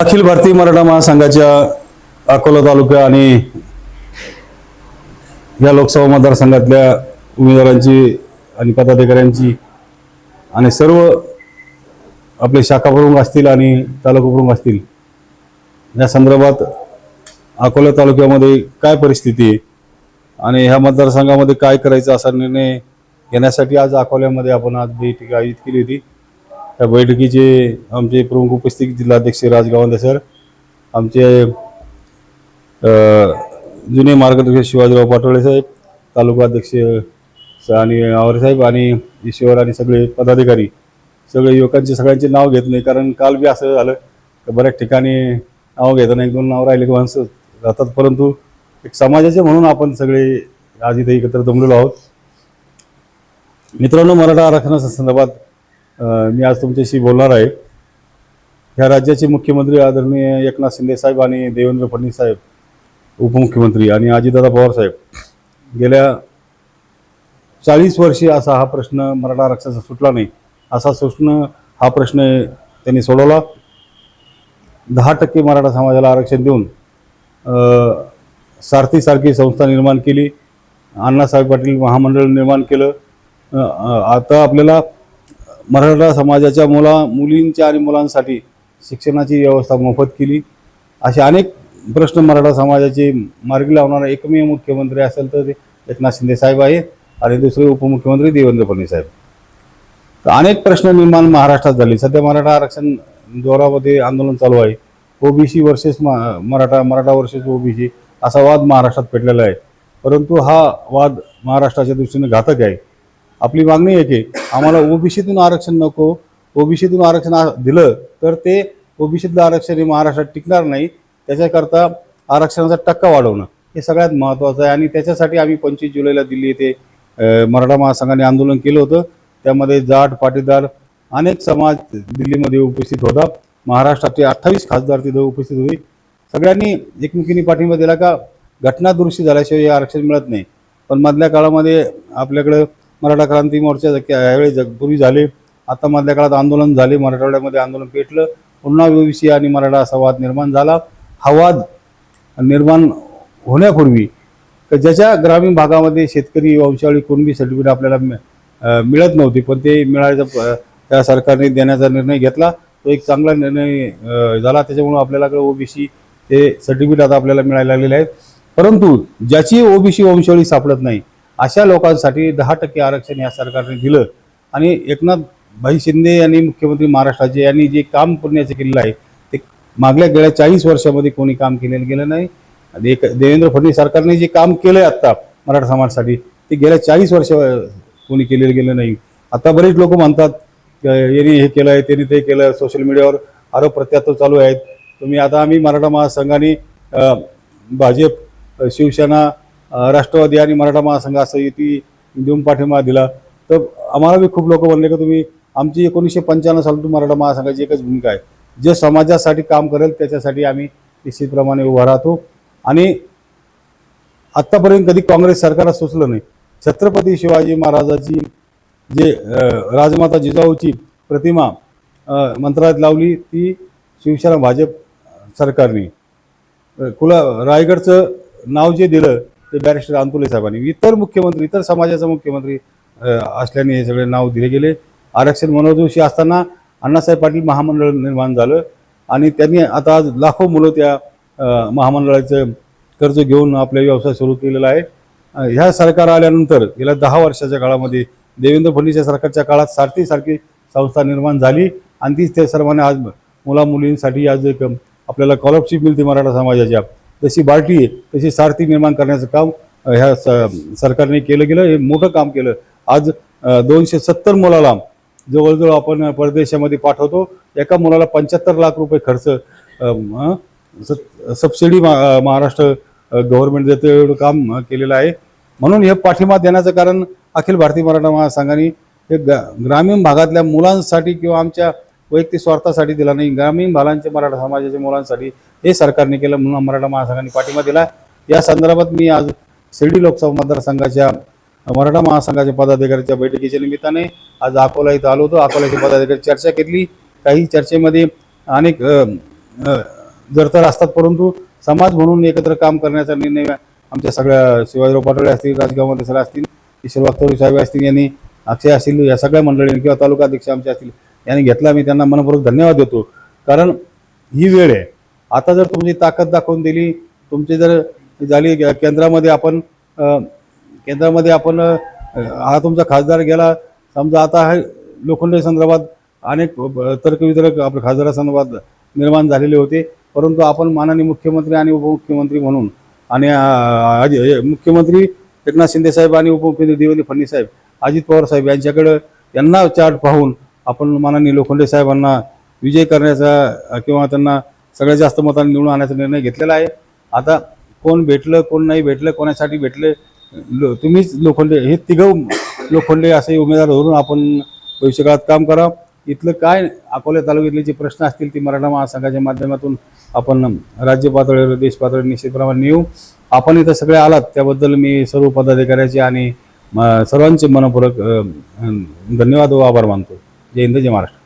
अखिल भारतीय मराठा महासंघाच्या अकोला तालुका आणि या लोकसभा मतदारसंघातल्या उमेदवारांची आणि पदाधिकाऱ्यांची आणि सर्व आपले शाखा प्रमुख असतील आणि तालुका प्रमुख असतील या संदर्भात अकोला तालुक्यामध्ये काय परिस्थिती आहे आणि ह्या मतदारसंघामध्ये काय करायचं असा निर्णय घेण्यासाठी आज अकोल्यामध्ये आपण आज बैठक आयोजित केली होती. त्या बैठकीचे आमचे प्रमुख उपस्थित जिल्हाध्यक्ष राजगावंदे सर आमचे जुने मार्गदर्शक शिवाजीराव पाटोळे साहेब तालुका अध्यक्ष आणि आवरेसाहेब आणि ईश्वर आणि सगळे पदाधिकारी सगळे युवकांचे सगळ्यांचे नाव घेत नाही कारण काल बी असं झालं की बऱ्याच ठिकाणी नाव घेताना एक दोन नाव राहिले की माणसं राहतात परंतु एक समाजाचे म्हणून आपण सगळे आज इथे एकत्र जमलेलो आहोत. मित्रांनो मराठा आरक्षणाच्या संदर्भात मी आज तुमच्याशी बोलणार आहे. ह्या राज्याचे मुख्यमंत्री आदरणीय एकनाथ शिंदे साहेब आणि देवेंद्र फडणवीस साहेब उपमुख्यमंत्री आणि अजितदादा पवार साहेब गेल्या चाळीस वर्षे असा हा प्रश्न मराठा आरक्षणाचा सुटला नाही. असा प्रश्न हा प्रश्न त्यांनी सोडवला. दहा टक्के मराठा समाजाला आरक्षण देऊन सारथीसारखी संस्था निर्माण केली. अण्णासाहेब पाटील महामंडळ निर्माण केलं. आता आपल्याला मराठा समाजाच्या मुला मुलींच्या आणि मुलांसाठी शिक्षणाची व्यवस्था मोफत केली. असे अनेक प्रश्न मराठा समाजाचे मार्गी लावणारा एकमेव मुख्यमंत्री असेल तर ते एकनाथ शिंदे साहेब आहे आणि दुसरे उपमुख्यमंत्री देवेंद्र फडणवीस साहेब. तर अनेक प्रश्न निर्माण महाराष्ट्रात झाले. सध्या मराठा आरक्षण जोरामध्ये आंदोलन चालू आहे. OBC versus Maratha Maratha versus OBC असा वाद महाराष्ट्रात पेटलेला आहे. परंतु हा वाद महाराष्ट्राच्या दृष्टीने घातक आहे. आपली मागणी आहे की आम्हाला ओबीसीतून आरक्षण नको ओबीसीतून आरक्षण दिलं तर ते ओबीसीतलं आरक्षण हे महाराष्ट्रात टिकणार नाही त्याच्याकरता आरक्षणाचा टक्का वाढवणं हे सगळ्यात महत्त्वाचं आहे. आणि त्याच्यासाठी आम्ही पंचवीस जुलैला दिल्ली येथे मराठा महासंघाने आंदोलन केलं होतं. त्यामध्ये जाट पाटीदार अनेक समाज दिल्लीमध्ये उपस्थित होता. महाराष्ट्राचे अठ्ठावीस खासदार तिथं उपस्थित होते. सगळ्यांनी एकमेकींनी पाठिंबा दिला का घटना दुरुस्ती झाल्याशिवाय हे आरक्षण मिळत नाही. पण मधल्या काळामध्ये आपल्याकडं मराठा क्रांती मोर्चा यावेळी जगपूर्वी झाले. आता मधल्या काळात आंदोलन झाले. मराठवाड्यामध्ये आंदोलन पेटलं. पुन्हा ओबीसी आणि मराठा असा वाद निर्माण झाला. हा वाद निर्माण होण्यापूर्वी ज्याच्या ग्रामीण भागामध्ये शेतकरी वंशावळी कुणबी सर्टिफिकेट आपल्याला मिळत नव्हती. पण ते मिळायचं त्या सरकारने देण्याचा निर्णय घेतला. तो एक चांगला निर्णय झाला. त्याच्यामुळं आपल्याला ओबीसी ते सर्टिफिकेट आता आपल्याला मिळायला लागलेले आहेत. परंतु ज्याची ओबीसी वंशावळी सापडत नाही अशा लोकांसाठी दहा टक्के आरक्षण या सरकारने दिलं. आणि एकनाथ भाई शिंदे यांनी मुख्यमंत्री महाराष्ट्राचे यांनी जे काम पुण्याचे केलेलं आहे ते मागल्या गेल्या चाळीस वर्षामध्ये कोणी काम केलेलं गेलं नाही. आणि एक देवेंद्र फडणवीस सरकारने जे काम केलं आहे आत्ता मराठा समाजासाठी ते गेल्या चाळीस वर्ष कोणी केलेलं गेलं नाही. आता बरेच लोक म्हणतात यांनी हे केलं आहे त्यांनी ते केलं सोशल मीडियावर आरोप प्रत्यारोप चालू आहेत. तुम्ही आता आम्ही मराठा महासंघाने भाजप शिवसेना राष्ट्रवादी आणि मराठा महासंघ असं युती देऊन पाठिंबा दिला. तर आम्हाला बी खूप लोक म्हणले की तुम्ही आमची एकोणीसशे पंच्याण्णव सालातून मराठा महासंघाची एकच भूमिका आहे. जे समाजासाठी काम करेल त्याच्यासाठी आम्ही निश्चितप्रमाणे उभा राहतो. आणि आत्तापर्यंत कधी काँग्रेस सरकारला सुचलं नाही. छत्रपती शिवाजी महाराजाची जे राजमाता जिजाऊची प्रतिमा मंत्रालयात लावली ती शिवसेना भाजप सरकारने. कुला रायगडचं नाव जे दिलं ते बॅरिस्टर अंतुले साहेबांनी इतर मुख्यमंत्री इतर समाजाचा मुख्यमंत्री असल्याने हे सगळे नाव दिले गेले. आरक्षण मनोदोषी असताना अण्णासाहेब पाटील महामंडळ निर्माण झालं आणि त्यांनी आता आज लाखो मुलं त्या महामंडळाचं कर्ज घेऊन आपला व्यवसाय सुरू केलेला आहे. ह्या सरकार आल्यानंतर गेल्या दहा वर्षाच्या काळामध्ये देवेंद्र फडणवीस सरकारच्या काळात सारथीसारखी संस्था निर्माण झाली आणि तीच त्या सर्वांना आज मुला मुलींसाठी आज एक आपल्याला स्कॉलरशिप मिळते मराठा समाजाच्या. जशी बार्टी आहे तशी सारथी निर्माण करण्याचं काम ह्या स- सरकारने केलं गेलं हे मोठं काम केलं. आज दोनशे सत्तर मुलाला जवळजवळ आपण परदेशामध्ये पाठवतो एका मुलाला पंच्याहत्तर लाख रुपये खर्च स- सबसिडी मा- महाराष्ट्र गव्हर्नमेंट देते एवढं काम केलेलं आहे. म्हणून हे पाठिंबा देण्याचं कारण अखिल भारतीय मराठा महासंघाने हे ग्रामीण भागातल्या मुलांसाठी किंवा आमच्या वैयक्तिक स्वार्थासाठी दिला नाही. ग्रामीण भागांच्या मराठा समाजाच्या मुलांसाठी हे सरकारने केलं म्हणून मराठा महासंघाने पाठिंबा दिला. या संदर्भात मी आज शिर्डी लोकसभा मतदारसंघाच्या मराठा महासंघाच्या पदाधिकाऱ्याच्या बैठकीच्या निमित्ताने आज अकोला इथं आलो होतो. अकोल्याचे पदाधिकारी चर्चा केली काही चर्चेमध्ये अनेक अ, जर तर असतात परंतु समाज म्हणून एकत्र काम करण्याचा निर्णय आमच्या सगळ्या शिवाजीराव पाटोळे असतील राजगाव सर असतील ईश्वर वागतोरी साहेब असतील यांनी अक्षय असतील या सगळ्या मंडळींनी किंवा तालुका अध्यक्ष आमचे असतील यांनी घेतला. मी त्यांना मनपूर्वक धन्यवाद देतो. कारण ही वेळ आहे. आता जर तुमची ताकद दाखवून दिली तुमची जर झाली केंद्रामध्ये आपण केंद्रामध्ये आपण हा तुमचा खासदार गेला समजा आता हा लोखंडे संदर्भात अनेक तर्कवितर्क आपल्या खासदारासंदर्भात निर्माण झालेले होते. परंतु आपण माननीय मुख्यमंत्री आणि उपमुख्यमंत्री म्हणून आणि मुख्यमंत्री एकनाथ शिंदे साहेब आणि उपमुख्यमंत्री देवेंद्र फडणवीस साहेब अजित पवार साहेब यांच्याकडं यांना चार्ट पाहून आपण माननीय लोखंडे साहेबांना विजय करण्याचा किंवा त्यांना सगळ्यात जास्त मतांनी निवडून आणण्याचा निर्णय घेतलेला आहे. आता कोण भेटलं कोण नाही भेटलं कोणासाठी भेटले लो तुम्हीच लोखंडे हे तिघं लोखंडे असे उमेदवार धरून आपण भविष्यकाळात काम करा इथलं काय अकोला तालुक्यातले जे प्रश्न असतील ते मराठा महासंघाच्या माध्यमातून आपण राज्य पातळीवर देश पातळीवर निश्चितप्रमाणे नेऊ. आपण इथं सगळे आलात त्याबद्दल मी सर्व पदाधिकाऱ्याचे आणि सर्वांचे मनपूर्वक धन्यवाद व आभार मानतो. जय हिंद जय महाराष्ट्र.